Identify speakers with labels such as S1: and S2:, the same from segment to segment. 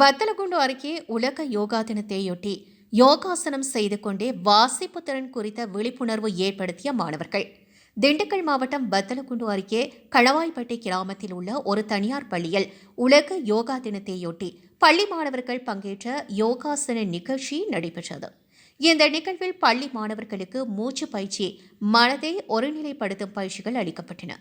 S1: வத்தலகுண்டு அருகே உலக யோகா தினத்தையொட்டி யோகாசனம் செய்து கொண்டே வாசிப்பு திறன் குறித்த விழிப்புணர்வு ஏற்படுத்திய மாணவர்கள். திண்டுக்கல் மாவட்டம் வத்தலகுண்டு அருகே களவாய்பட்டி கிராமத்தில் உள்ள ஒரு தனியார் பள்ளியில் உலக யோகா தினத்தையொட்டி பள்ளி மாணவர்கள் பங்கேற்ற யோகாசன நிகழ்ச்சி நடைபெற்றது. இந்த நிகழ்வில் பள்ளி மாணவர்களுக்கு மூச்சு பயிற்சி மனதை ஒருநிலைப்படுத்தும் பயிற்சிகள் அளிக்கப்பட்டன.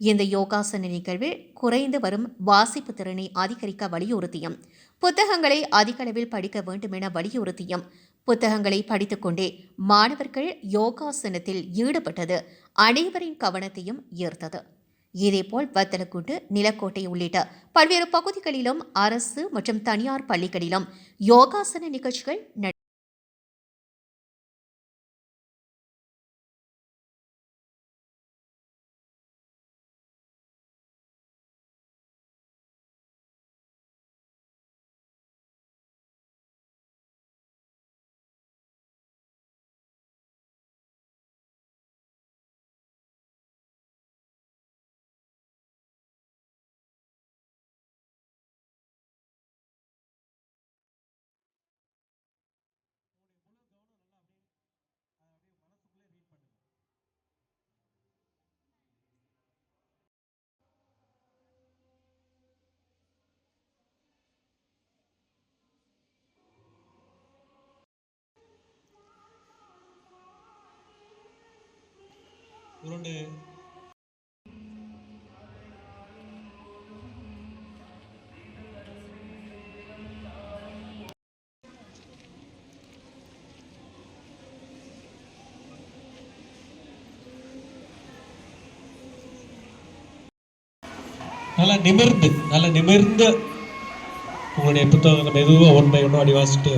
S1: இந்த யோகாசன நிகழ்வில் குறைந்து வரும் வாசிப்பு திறனை அதிகரிக்க வலியுறுத்தியும் புத்தகங்களை அதிகளவில் படிக்க வேண்டும் என வலியுறுத்தியும் புத்தகங்களை படித்துக்கொண்டே மாணவர்கள் யோகாசனத்தில் ஈடுபட்டது அனைவரின் கவனத்தையும் ஈர்த்தது. இதேபோல் வத்தலக்குண்டு நிலக்கோட்டை உள்ளிட்ட பல்வேறு பகுதிகளிலும் அரசு மற்றும் தனியார் பள்ளிகளிலும் யோகாசன நிகழ்ச்சிகள்
S2: உருண்டு. நல்லா நிமிர்ந்து நல்லா நிமிர்ந்து உங்களுடைய புத்தகங்களை மெதுவாக ஒன் பை ஒன்று அடி வாசிட்டு